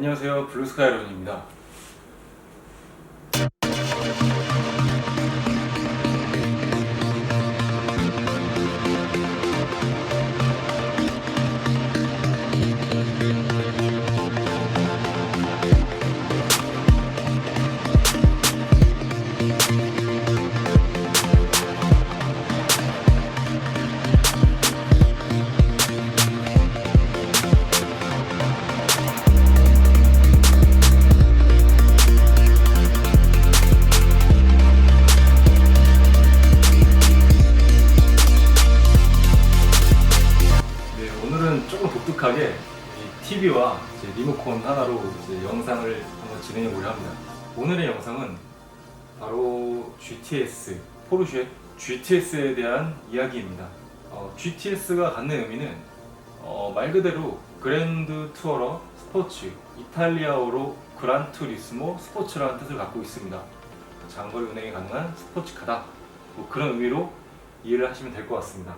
안녕하세요. 블루스카이론입니다 오늘의 영상은 바로 GTS 포르쉐 GTS에 대한 이야기입니다. 어, GTS가 갖는 의미는 어, 말 그대로 그랜드 투어러 스포츠 이탈리아어로 그란 투리스모 스포츠라는 뜻을 갖고 있습니다. 장거리 운행이 가능한 스포츠카다. 뭐 그런 의미로 이해를 하시면 될 것 같습니다.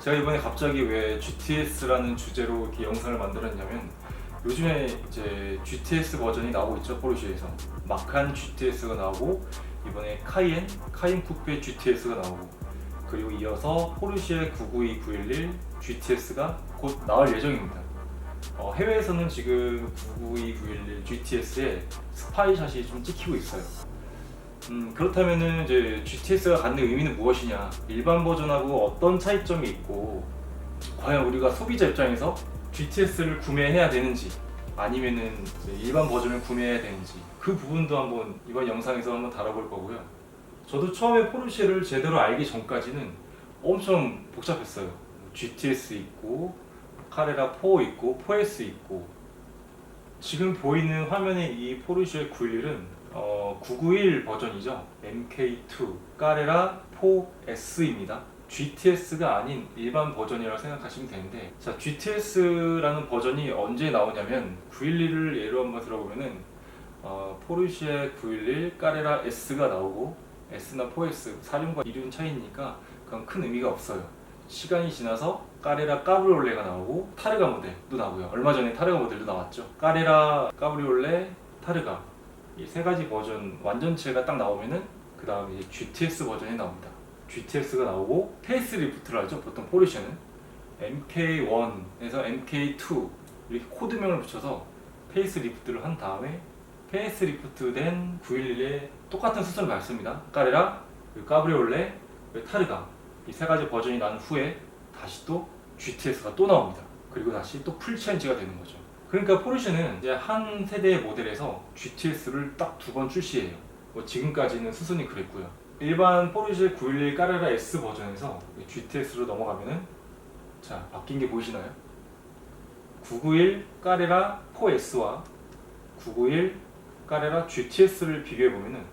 제가 이번에 갑자기 왜 GTS라는 주제로 이렇게 영상을 만들었냐면 요즘에 이제 GTS 버전이 나오고 있죠 포르쉐에서 마칸 GTS가 나오고 이번에 카이엔 카이엔 쿠페 GTS가 나오고 그리고 이어서 포르쉐 992 911 GTS가 곧 나올 예정입니다. 어, 해외에서는 지금 992 911 GTS에 스파이샷이 좀 찍히고 있어요. 음, 그렇다면은 이제 GTS가 갖는 의미는 무엇이냐? 일반 버전하고 어떤 차이점이 있고 과연 우리가 소비자 입장에서 GTS를 구매해야 되는지 아니면은 일반 버전을 구매해야 되는지 그 부분도 한번 이번 영상에서 한번 다뤄볼 거고요. 저도 처음에 포르쉐를 제대로 알기 전까지는 엄청 복잡했어요. GTS 있고 카레라 4 있고 4S 있고 지금 보이는 화면에 이 포르쉐 911은 어, 991 버전이죠. MK2 까레라 4S입니다. GTS가 아닌 일반 버전이라고 생각하시면 되는데 자 GTS라는 버전이 언제 나오냐면 911을 예로 한번 들어보면은 어, 포르쉐 911 까레라 S가 나오고 S나 4S 사륜과 이륜 차이니까 그건 큰 의미가 없어요. 시간이 지나서 까레라 까브리올레가 나오고 타르가 모델도 나오고요. 얼마 전에 타르가 모델도 나왔죠. 까레라 까브리올레 타르가 이 세 가지 버전 완전체가 딱 나오면은 그 다음에 GTS 버전이 나옵니다. GTS가 나오고 페이스 리프트를 하죠. 보통 포르쉐는 MK1에서 MK2 이렇게 코드명을 붙여서 페이스 리프트를 한 다음에 페이스 리프트 된 911에 똑같은 수준을 밟습니다. 까레라, 까브리올레, 타르가 이 세 가지 버전이 난 후에 다시 또 GTS가 또 나옵니다. 그리고 다시 또 풀체인지가 되는 거죠. 그러니까 포르쉐는 이제 한 세대의 모델에서 GTS를 딱 두 번 출시해요. 뭐 지금까지는 수순이 그랬고요. 일반 포르쉐 911 까레라 S 버전에서 GTS로 넘어가면은 자 바뀐 게 보이시나요? 991 까레라 4S와 991 까레라 GTS를 비교해 보면은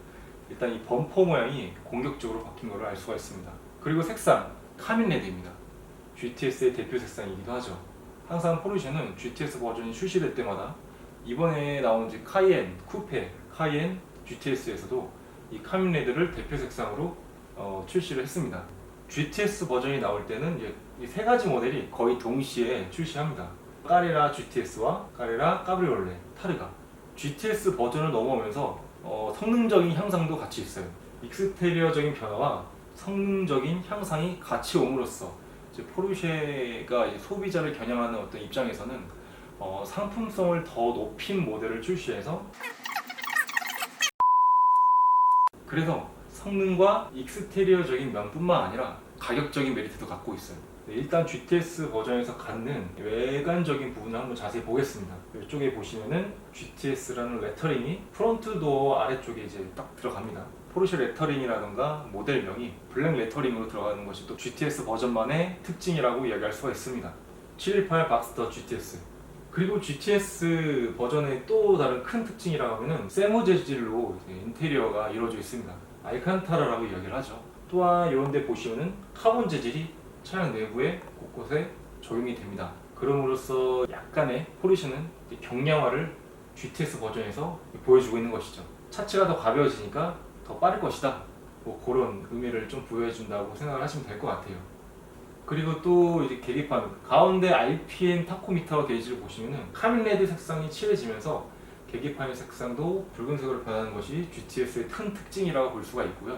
일단 이 범퍼 모양이 공격적으로 바뀐 것을 알 수가 있습니다. 그리고 색상 카민 레드입니다. GTS의 대표 색상이기도 하죠. 항상 포르쉐는 GTS 버전이 출시될 때마다 이번에 나온 이제 카이엔, 쿠페, 카이엔, GTS에서도 이 카민 레드를 대표 색상으로 어, 출시를 했습니다. GTS 버전이 나올 때는 이제 이 세 가지 모델이 거의 동시에 출시합니다. 까레라 GTS와 까레라 까브리올레, 타르가 GTS 버전을 넘어오면서 어, 성능적인 향상도 같이 있어요. 익스테리어적인 변화와 성능적인 향상이 같이 옴으로써 이제 포르쉐가 이제 소비자를 겨냥하는 어떤 입장에서는 어, 상품성을 더 높인 모델을 출시해서 그래서 성능과 익스테리어적인 면뿐만 아니라 가격적인 메리트도 갖고 있어요. 네, 일단 GTS 버전에서 갖는 외관적인 부분을 한번 자세히 보겠습니다. 이쪽에 보시면은 GTS라는 레터링이 프론트 도어 아래쪽에 이제 딱 들어갑니다. 포르쉐 레터링이라던가 모델명이 블랙 레터링으로 들어가는 것이 또 GTS 버전만의 특징이라고 이야기할 수가 있습니다. 718 박스터 GTS 그리고 GTS 버전의 또 다른 큰 특징이라고 하면은 세모 재질로 인테리어가 이루어져 있습니다. 알칸타라라고 이야기를 하죠. 또한 이런 데 보시면은 카본 재질이 차량 내부에 곳곳에 적용이 됩니다. 그럼으로써 약간의 이제 경량화를 GTS 버전에서 보여주고 있는 것이죠. 차체가 더 가벼워지니까 더 빠를 것이다. 뭐 그런 의미를 좀 부여해준다고 생각을 하시면 될 것 같아요. 그리고 또 이제 계기판 가운데 RPM 타코미터 게이지를 보시면은 카밀레드 색상이 칠해지면서 계기판의 색상도 붉은색으로 변하는 것이 GTS의 큰 특징이라고 볼 수가 있고요.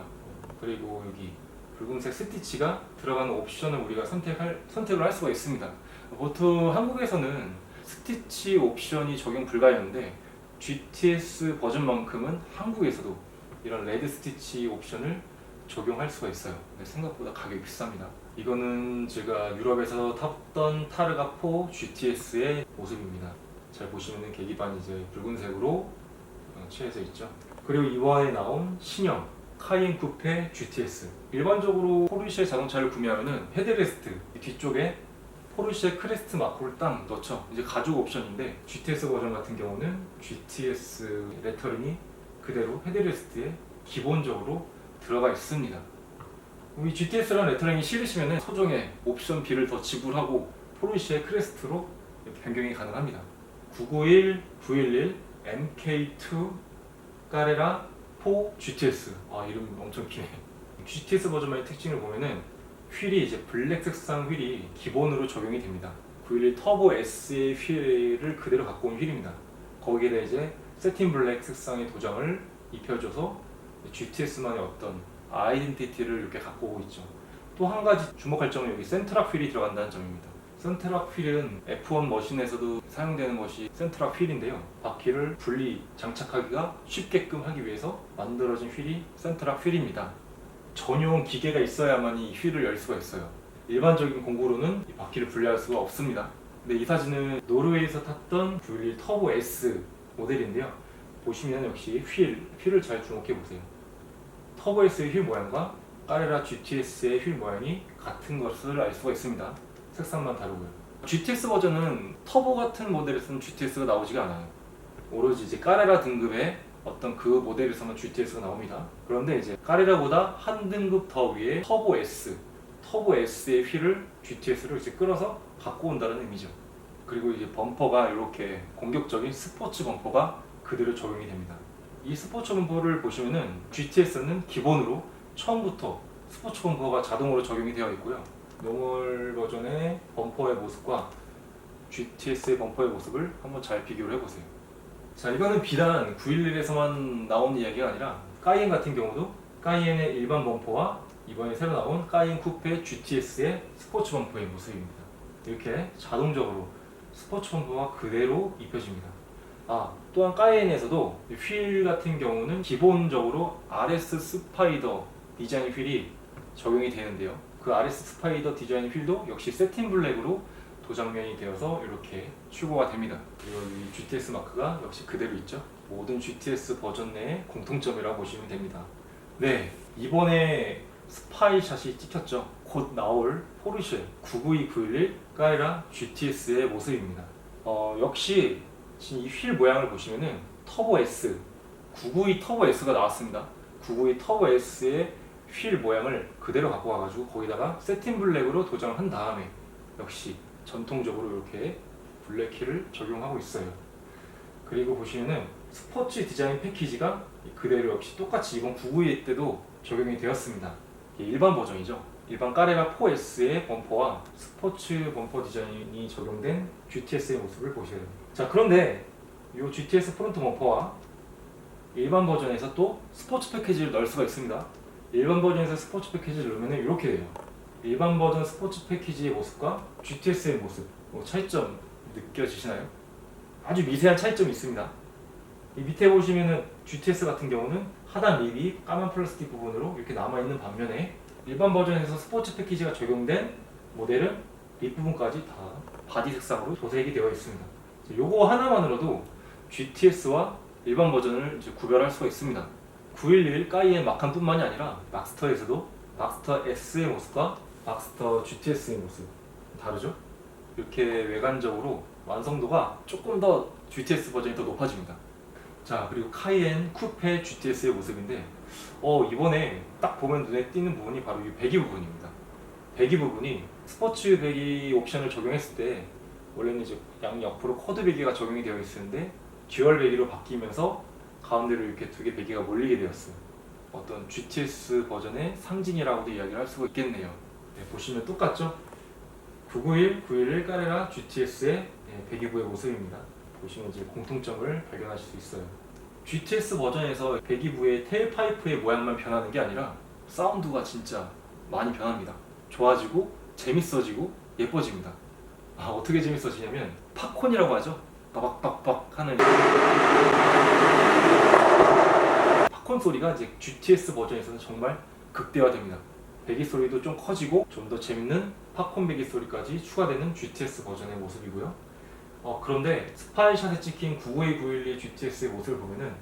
그리고 여기 붉은색 스티치가 들어가는 옵션을 우리가 선택할 선택을 할 수가 있습니다. 보통 한국에서는 스티치 옵션이 적용 불가였는데 GTS 버전만큼은 한국에서도 이런 레드 스티치 옵션을 적용할 수가 있어요. 근데 생각보다 가격이 비쌉니다. 이거는 제가 유럽에서 탔던 타르가 4 GTS의 모습입니다. 잘 보시면은 계기판이 이제 붉은색으로 어, 칠해져 있죠. 그리고 이번에 나온 신형 카이엔 쿠페 GTS. 일반적으로 포르쉐 자동차를 구매하면은 헤드레스트 이 뒤쪽에 포르쉐 크레스트 마크를 딱 넣죠. 이제 가죽 옵션인데 GTS 버전 같은 경우는 GTS 레터링이 그대로 헤드레스트에 기본적으로 들어가 있습니다. 이 GTS라는 레터링이 싫으시면 소정의 옵션 B를 더 지불하고 포르쉐 크레스트로 변경이 가능합니다. 991, 911, MK2, 까레라, 4, GTS. 아 이름 엄청 기네. GTS 버전만의 특징을 보면은 휠이 이제 블랙 색상 휠이 기본으로 적용이 됩니다. 911 터보 S의 휠을 그대로 갖고 온 휠입니다. 거기에다 이제 세틴 블랙 색상의 도장을 입혀줘서 GTS만의 어떤 아이덴티티를 이렇게 갖고 오고 있죠. 또 한 가지 주목할 점은 여기 센트락 휠이 들어간다는 점입니다. 센트락 휠은 F1 머신에서도 사용되는 것이 센트락 휠인데요. 바퀴를 분리 장착하기가 쉽게끔 하기 위해서 만들어진 휠이 센트락 휠입니다. 전용 기계가 있어야만 이 휠을 열 수가 있어요. 일반적인 공구로는 이 바퀴를 분리할 수가 없습니다. 근데 이 사진은 노르웨이에서 탔던 911 터보 S 모델인데요. 보시면 역시 휠, 휠을 잘 주목해 보세요. 터보 S의 휠 모양과 까레라 GTS의 휠 모양이 같은 것을 알 수가 있습니다. 색상만 다르고요. GTS 버전은 터보 같은 모델에서는 GTS가 나오지가 않아요. 오로지 이제 까레라 등급의 어떤 그 모델에서만 GTS가 나옵니다. 그런데 이제 까레라보다 한 등급 더 위에 터보 S, 터보 S의 휠을 GTS로 이제 끌어서 갖고 온다는 의미죠. 그리고 이제 범퍼가 이렇게 공격적인 스포츠 범퍼가 그대로 적용이 됩니다. 이 스포츠 범퍼를 보시면은 GTS는 기본으로 처음부터 스포츠 범퍼가 자동으로 적용이 되어 있고요. 노멀 버전의 범퍼의 모습과 GTS의 범퍼의 모습을 한번 잘 비교를 해보세요. 자, 이거는 비단 911에서만 나온 이야기가 아니라 까이엔 같은 경우도 까이엔의 일반 범퍼와 이번에 새로 나온 까이엔 쿠페 GTS의 스포츠 범퍼의 모습입니다. 이렇게 자동적으로 스포츠 범퍼가 그대로 입혀집니다. 아, 또한 까이엔에서도 휠 같은 경우는 기본적으로 RS 스파이더 디자인 휠이 적용이 되는데요. 그 RS 스파이더 디자인 휠도 역시 세틴 블랙으로 도장면이 되어서 이렇게 출고가 됩니다. 그리고 이 GTS 마크가 역시 그대로 있죠. 모든 GTS 버전 내의 공통점이라고 보시면 됩니다. 네, 이번에 스파이샷이 찍혔죠. 곧 나올 포르쉐 99291 까이라 GTS의 모습입니다. 어, 역시 지금 이 휠 모양을 보시면은 터보 S 992 터보 S가 나왔습니다. 992 터보 S의 휠 모양을 그대로 갖고 와가지고 거기다가 세틴 블랙으로 도장을 한 다음에 역시 전통적으로 이렇게 블랙키를 적용하고 있어요. 그리고 보시면은 스포츠 디자인 패키지가 그대로 역시 똑같이 이번 992 때도 적용이 되었습니다. 일반 버전이죠. 일반 까레라 4S의 범퍼와 스포츠 범퍼 디자인이 적용된 GTS의 모습을 보셔야 됩니다. 자 그런데 이 GTS 프론트 범퍼와 일반 버전에서 또 스포츠 패키지를 넣을 수가 있습니다. 일반 버전에서 스포츠 패키지를 넣으면 이렇게 돼요. 일반 버전 스포츠 패키지의 모습과 GTS의 모습, 뭐 차이점 느껴지시나요? 아주 미세한 차이점이 있습니다. 이 밑에 보시면은 GTS 같은 경우는 하단 립이 까만 플라스틱 부분으로 이렇게 남아 있는 반면에 일반 버전에서 스포츠 패키지가 적용된 모델은 립 부분까지 다 바디 색상으로 도색이 되어 있습니다. 요거 하나만으로도 GTS와 일반 버전을 이제 구별할 수가 있습니다. 911 까이엔 마칸뿐만이 아니라 막스터에서도 막스터 S의 모습과 막스터 GTS의 모습 다르죠? 이렇게 외관적으로 완성도가 조금 더 GTS 버전이 더 높아집니다. 자 그리고 카이엔 쿠페 GTS의 모습인데 어 이번에 딱 보면 눈에 띄는 부분이 바로 이 배기 부분입니다. 배기 부분이 스포츠 배기 옵션을 적용했을 때 원래는 이제 양 옆으로 코드 배기가 적용이 되어 있었는데 듀얼 배기로 바뀌면서 가운데로 이렇게 두 개 배기가 몰리게 되었어요. 어떤 GTS 버전의 상징이라고도 이야기를 할 수가 있겠네요. 네, 보시면 똑같죠? 991, 911 까레라 GTS의 배기부의 모습입니다. 보시면 이제 공통점을 발견하실 수 있어요. GTS 버전에서 배기부의 테일파이프의 모양만 변하는 게 아니라 사운드가 진짜 많이 변합니다. 좋아지고 재밌어지고 예뻐집니다. 아, 어떻게 재밌어지냐면 팝콘이라고 하죠. 빠박빠박 하는 팝콘 소리가 이제 GTS 버전에서는 정말 극대화됩니다. 배기 소리도 좀 커지고 좀 더 재밌는 팝콘 배기 소리까지 추가되는 GTS 버전의 모습이고요. 어, 그런데 스파이샷에 찍힌 99291의 GTS의 모습을 보면은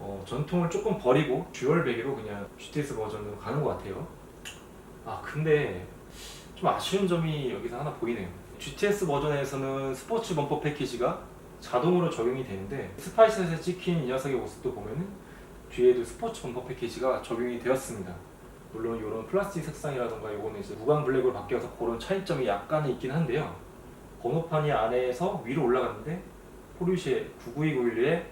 어, 전통을 조금 버리고 듀얼 배기로 그냥 GTS 버전으로 가는 것 같아요. 아 근데 좀 아쉬운 점이 여기서 하나 보이네요. GTS 버전에서는 스포츠 범퍼 패키지가 자동으로 적용이 되는데 스파이샷에 찍힌 이 녀석의 모습도 보면은 뒤에도 스포츠 범퍼 패키지가 적용이 되었습니다. 물론 이런 플라스틱 색상이라던가 이거는 이제 무광 블랙으로 바뀌어서 그런 차이점이 약간은 있긴 한데요. 번호판이 안에서 위로 올라갔는데 포르쉐 99291의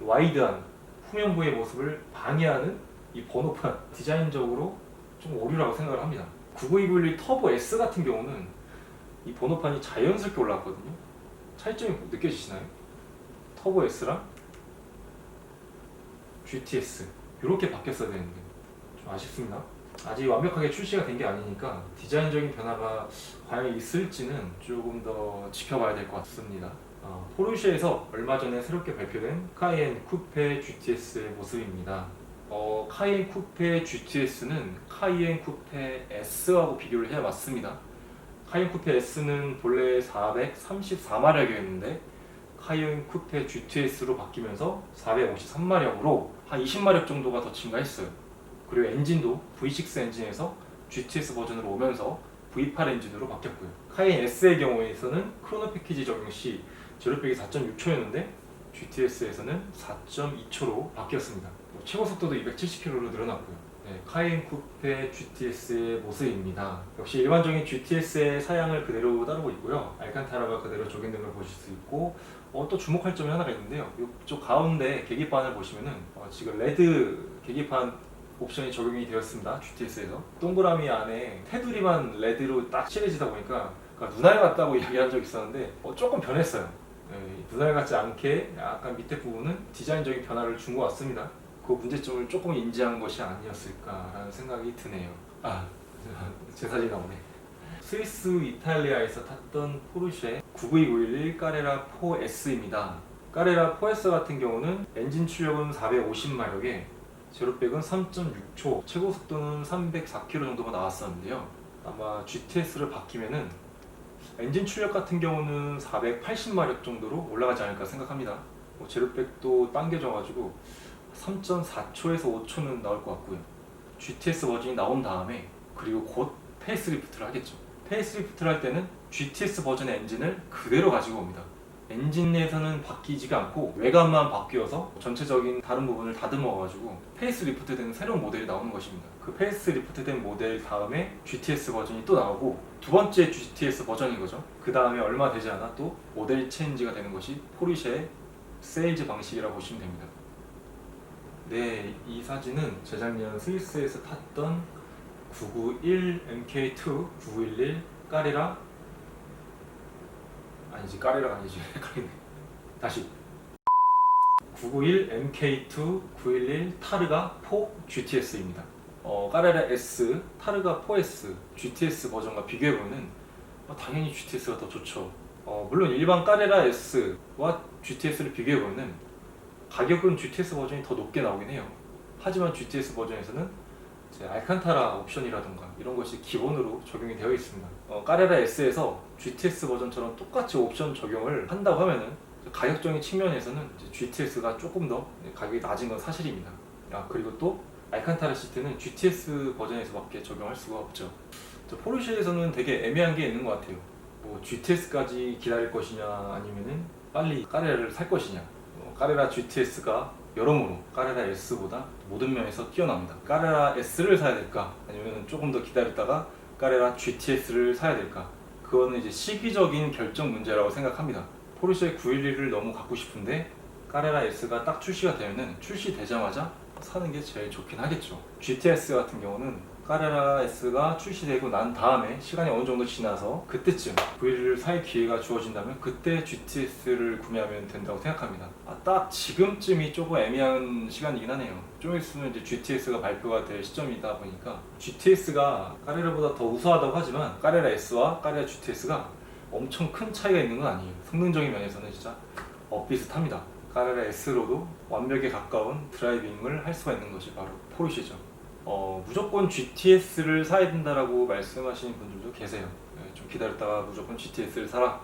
와이드한 후면부의 모습을 방해하는 이 번호판 디자인적으로 좀 오류라고 생각을 합니다. 99291 터보 S 같은 경우는 이 번호판이 자연스럽게 올라갔거든요. 차이점이 느껴지시나요? 터보 S랑 GTS 이렇게 바뀌었어야 되는데 좀 아쉽습니다. 아직 완벽하게 출시가 된 게 아니니까 디자인적인 변화가 과연 있을지는 조금 더 지켜봐야 될 것 같습니다. 어, 포르쉐에서 얼마 전에 새롭게 발표된 카이엔 쿠페 GTS의 모습입니다. 어, 카이엔 쿠페 GTS는 카이엔 쿠페 S하고 비교를 해봤습니다. 카이엔 쿠페 S는 본래 434마력이었는데 카이엔 쿠페 GTS로 바뀌면서 453마력으로 한 20마력 정도가 더 증가했어요. 그리고 엔진도 V6 엔진에서 GTS 버전으로 오면서 V8 엔진으로 바뀌었고요. 카이엔 S의 경우에서는 크로노 패키지 적용 시 제로백이 4.6초였는데 GTS에서는 4.2초로 바뀌었습니다. 뭐 최고 속도도 270km로 늘어났고요. 네, 카이엔 쿠페 GTS의 모습입니다. 역시 일반적인 GTS의 사양을 그대로 따르고 있고요. 알칸타라가 그대로 적용된 걸 보실 수 있고 어, 또 주목할 점이 하나가 있는데요. 이쪽 가운데 계기판을 보시면은 어, 지금 레드 계기판 옵션이 적용이 되었습니다. GTS에서 동그라미 안에 테두리만 레드로 딱 칠해지다 보니까 그러니까 눈알 같다고 얘기한 적이 있었는데 어, 조금 변했어요. 네, 눈알 같지 않게 약간 밑에 부분은 디자인적인 변화를 준 것 같습니다. 그 문제점을 조금 인지한 것이 아니었을까라는 생각이 드네요. 아, 제 사진 나오네. 스위스 이탈리아에서 탔던 포르쉐 99291 까레라 4S입니다. 까레라 4S 같은 경우는 엔진 출력은 450마력에 제로백은 3.6초, 최고 속도는 304km 정도가 나왔었는데요. 아마 GTS를 바뀌면은 엔진 출력 같은 경우는 480마력 정도로 올라가지 않을까 생각합니다. 뭐 제로백도 당겨져가지고 3.4초에서 5초는 나올 것 같고요. GTS 버전이 나온 다음에 그리고 곧 페이스리프트를 하겠죠. 페이스리프트를 할 때는 GTS 버전의 엔진을 그대로 가지고 옵니다. 엔진 내에서는 바뀌지가 않고 외관만 바뀌어서 전체적인 다른 부분을 다듬어가지고 페이스리프트 된 새로운 모델이 나오는 것입니다. 그 페이스리프트 된 모델 다음에 GTS 버전이 또 나오고 두 번째 GTS 버전인 거죠. 그 다음에 얼마 되지 않아 또 모델 체인지가 되는 것이 포르쉐의 세일즈 방식이라고 보시면 됩니다. 네, 이 사진은 재작년 스위스에서 탔던 991 MK2 911 까리라. 아니지 까리라가 아니지. 헷갈리네. 다시. 991 MK2 911 타르가 4 GTS입니다. 어, 까레라 S, 타르가 4S, GTS 버전과 비교해보면 어, 당연히 GTS가 더 좋죠. 어, 물론 일반 까레라 S와 GTS를 비교해보면 가격은 GTS 버전이 더 높게 나오긴 해요 하지만 GTS 버전에서는 알칸타라 옵션이라든가 이런 것이 기본으로 적용이 되어 있습니다. 어, 까레라 S에서 GTS 버전처럼 똑같이 옵션 적용을 한다고 하면은 가격적인 측면에서는 GTS가 조금 더 가격이 낮은 건 사실입니다. 아, 그리고 또 알칸타라 시트는 GTS 버전에서밖에 적용할 수가 없죠. 저 포르쉐에서는 되게 애매한 게 있는 것 같아요. 뭐 GTS까지 기다릴 것이냐 아니면은 빨리 까레라를 살 것이냐. 어, 까레라 GTS가 여러모로 까레라 S보다 모든 면에서 뛰어납니다. 까레라 S를 사야 될까? 아니면 조금 더 기다렸다가 까레라 GTS를 사야 될까? 그거는 이제 시기적인 결정 문제라고 생각합니다. 포르쉐 911을 너무 갖고 싶은데 까레라 S가 딱 출시가 되면은 출시되자마자 사는 게 제일 좋긴 하겠죠. GTS 같은 경우는 까레라 S가 출시되고 난 다음에 시간이 어느 정도 지나서 그때쯤 구일을 살 기회가 주어진다면 그때 GTS를 구매하면 된다고 생각합니다. 아, 딱 지금쯤이 조금 애매한 시간이긴 하네요. 좀 있으면 이제 GTS가 발표가 될 시점이다 보니까 GTS가 까레라보다 더 우수하다고 하지만 까레라 S와 까레라 GTS가 엄청 큰 차이가 있는 건 아니에요. 성능적인 면에서는 진짜 엇비슷합니다. 까레라 S로도 완벽에 가까운 드라이빙을 할 수가 있는 것이 바로 포르쉐죠. 어, 무조건 GTS를 사야 된다라고 말씀하시는 분들도 계세요. 네, 좀 기다렸다가 무조건 GTS를 사라.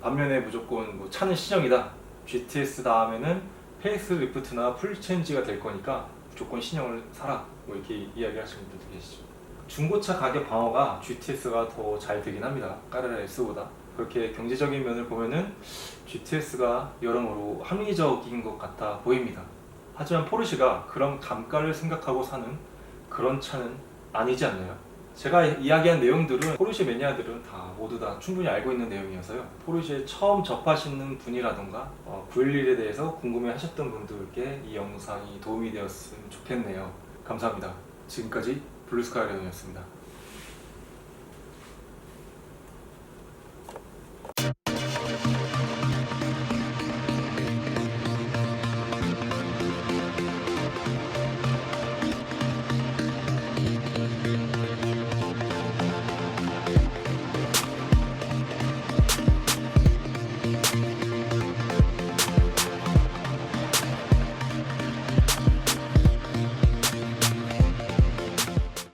반면에 무조건 뭐 차는 신형이다. GTS 다음에는 페이스 리프트나 풀체인지가 될 거니까 무조건 신형을 사라. 뭐 이렇게 이야기하시는 분들도 계시죠. 중고차 가격 방어가 GTS가 더 잘 되긴 합니다. 까르라 S보다. 그렇게 경제적인 면을 보면은 GTS가 여러모로 합리적인 것 같아 보입니다. 하지만 포르쉐가 그런 감가를 생각하고 사는 그런 차는 아니지 않나요? 제가 이야기한 내용들은 포르쉐 매니아들은 다 모두 다 충분히 알고 있는 내용이어서요. 포르쉐 처음 접하시는 분이라던가 어, 911에 대해서 궁금해 하셨던 분들께 이 영상이 도움이 되었으면 좋겠네요. 감사합니다. 지금까지 블루스카이 레온이었습니다.